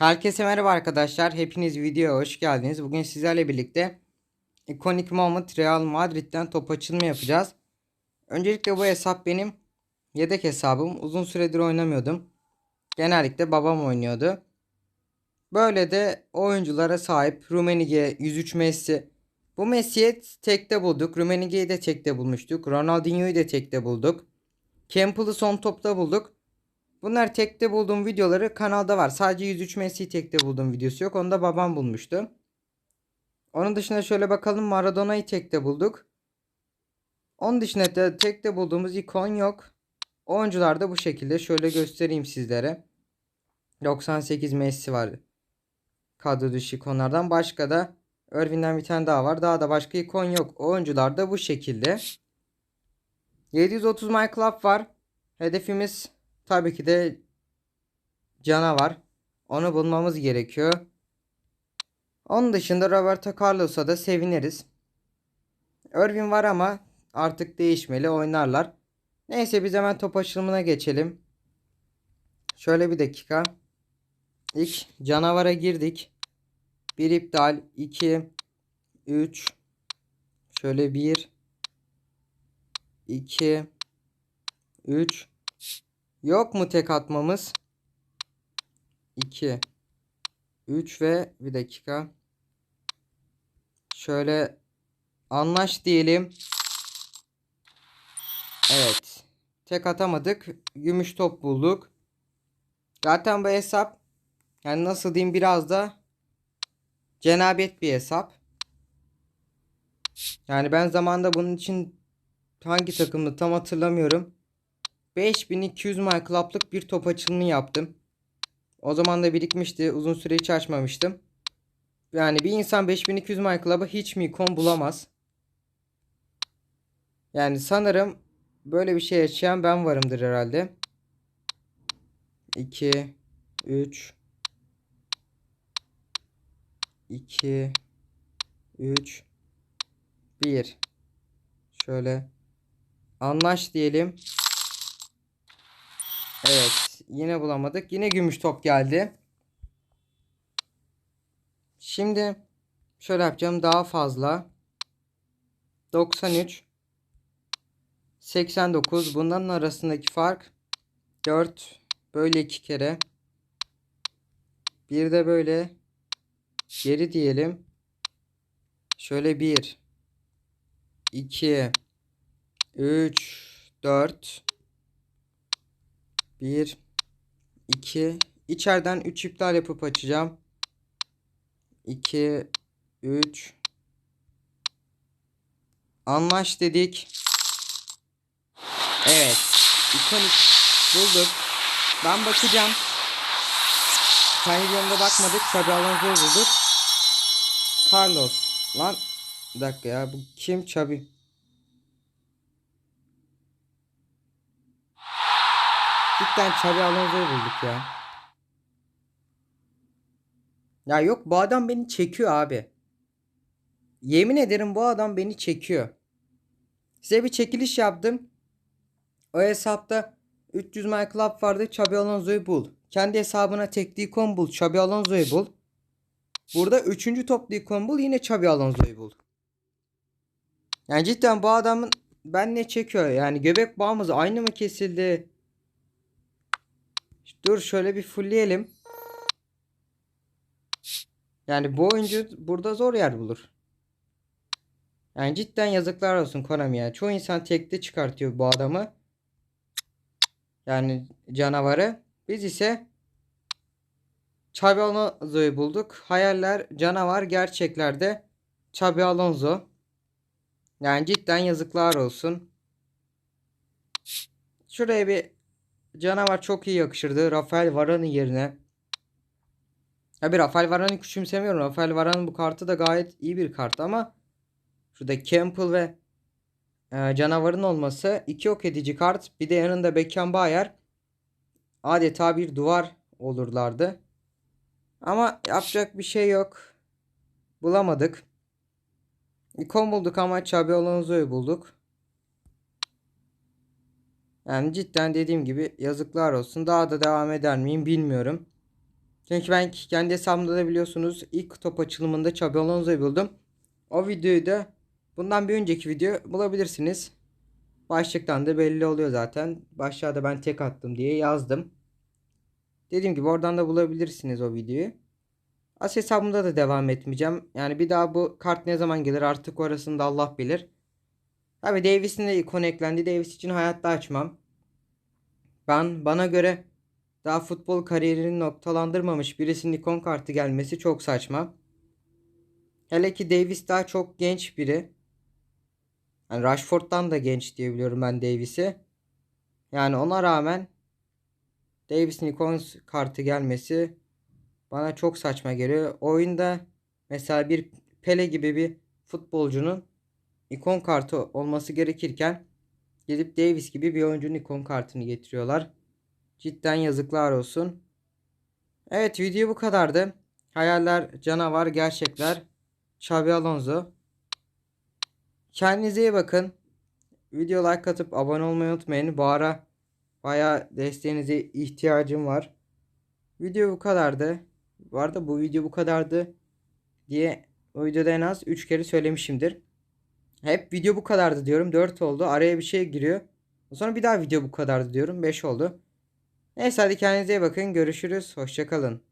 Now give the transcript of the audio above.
Herkese merhaba arkadaşlar. Hepiniz videoya hoş geldiniz. Bugün sizlerle birlikte Iconic Moment Real Madrid'den top açılımı yapacağız. Öncelikle bu hesap benim yedek hesabım. Uzun süredir oynamıyordum. Genellikle babam oynuyordu. Böyle de oyunculara sahip Rumenige, 103 Messi. Bu Messi'yi tekte bulduk. Rumenige'yi de tekte bulmuştuk. Ronaldinho'yu da tekte bulduk. Campbell'ı son topta bulduk. Bunlar tekte bulduğum videoları kanalda var. Sadece 103 Messi'yi tekte bulduğum videosu yok. Onu da babam bulmuştu. Onun dışında şöyle bakalım Maradona'yı tekte bulduk. Onun dışında da tekte bulduğumuz ikon yok. Oyuncular da bu şekilde. Şöyle göstereyim sizlere. 98 Messi var. Kadro dışı ikonlardan. Başka da Irvin'den bir tane daha var. Daha da başka ikon yok. Oyuncular da bu şekilde. 730 My Club var. Hedefimiz Tabii ki de canavar. Onu bulmamız gerekiyor. Onun dışında Roberto Carlos'a da seviniriz. Irvin var ama artık değişmeli oynarlar. Neyse biz hemen top açılımına geçelim. Şöyle bir dakika. İlk canavara girdik. Bir iptal. 2 3 Şöyle 1 2 3 Yok mu tek atmamız? 2 3 ve bir dakika. Şöyle anlaş diyelim. Evet. Tek atamadık. Gümüş top bulduk. Zaten bu hesap yani nasıl diyeyim biraz da cenabet bir hesap. Yani ben zamanda bunun için hangi takımı tam hatırlamıyorum. 5200 My Club'lık bir top açılımı yaptım. O zaman da birikmişti. Uzun süre hiç açmamıştım. Yani bir insan 5200 My Club'a hiç mi ikon bulamaz. Yani sanırım böyle bir şey yaşayan ben varımdır herhalde. 2 3 2 3 1 Şöyle anlaş diyelim. Evet. Yine bulamadık. Yine gümüş top geldi. Şimdi şöyle yapacağım. Daha fazla. 93 89 bunların arasındaki fark 4 böyle iki kere bir de böyle geri diyelim şöyle 1 2 3 4 1 2 içeriden 3 iptal yapıp açacağım. 2 3 Anlaş dedik. Evet. İkonik bulduk. Ben bakacağım. Sen videomda bakmadık. Alonso'yu bulduk. Carlos. Lan bir dakika ya bu kim Xabi? Cidden Xabi Alonso'yu bulduk ya. Ya yok bu adam beni çekiyor abi. Yemin ederim bu adam beni çekiyor. Size bir çekiliş yaptım. O hesapta 300 My Club vardı. Xabi Alonso'yu bul. Kendi hesabına tek ikon bul. Xabi Alonso'yu bul. Burada 3. toplu ikon bul. Yine Xabi Alonso'yu bul. Yani cidden bu adamın ben ne çekiyor? Yani göbek bağımız aynı mı kesildi? Dur şöyle bir fullleyelim. Yani bu oyuncu burada zor yer bulur. Yani cidden yazıklar olsun Konami'ye. Çoğu insan tekte çıkartıyor bu adamı. Yani canavarı. Biz ise Xabi Alonso'yu bulduk. Hayaller canavar gerçeklerde Xabi Alonso. Yani cidden yazıklar olsun. Şuraya bir canavar çok iyi yakışırdı. Rafael Varane yerine. Tabi Rafael Varane'ı küçümsemiyorum. Rafael Varane bu kartı da gayet iyi bir kart ama şurada Campbell ve e, canavarın olması iki yok edici kart. Bir de yanında Beckenbauer adeta bir duvar olurlardı. Ama yapacak bir şey yok. Bulamadık. İkon bulduk ama Xabi Alonso'yu bulduk. Yani cidden dediğim gibi yazıklar olsun. Daha da devam eder miyim bilmiyorum. Çünkü ben kendi hesabımda da biliyorsunuz ilk top açılımında Xabi Alonso'yu buldum. O videoyu da bundan bir önceki video bulabilirsiniz. Başlıktan da belli oluyor zaten. Başlığa ben tek attım diye yazdım. Dediğim gibi oradan da bulabilirsiniz o videoyu. As hesabımda da devam etmeyeceğim. Yani bir daha bu kart ne zaman gelir artık orasını da Allah bilir. Tabi Davis'in de ikon eklendi. Davis için hayatta açmam. Ben bana göre daha futbol kariyerini noktalandırmamış birisinin ikon kartı gelmesi çok saçma. Hele ki Davis daha çok genç biri. Yani Rashford'dan da genç diyebiliyorum ben Davis'i. Yani ona rağmen Davis'in ikon kartı gelmesi bana çok saçma geliyor. Oyunda mesela bir Pele gibi bir futbolcunun ikon kartı olması gerekirken gidip Davis gibi bir oyuncunun ikon kartını getiriyorlar. Cidden yazıklar olsun. Evet video bu kadardı. Hayaller, canavar, gerçekler. Xabi Alonso. Kendinize iyi bakın. Video like atıp abone olmayı unutmayın. Bu ara baya desteğinize ihtiyacım var. Video bu kadardı. Bu arada bu video bu kadardı diye o videoda en az 3 kere söylemişimdir. Hep video bu kadardı diyorum. 4 oldu. Araya bir şey giriyor. Sonra bir daha video bu kadardı diyorum. 5 oldu. Neyse hadi kendinize iyi bakın. Görüşürüz. Hoşçakalın.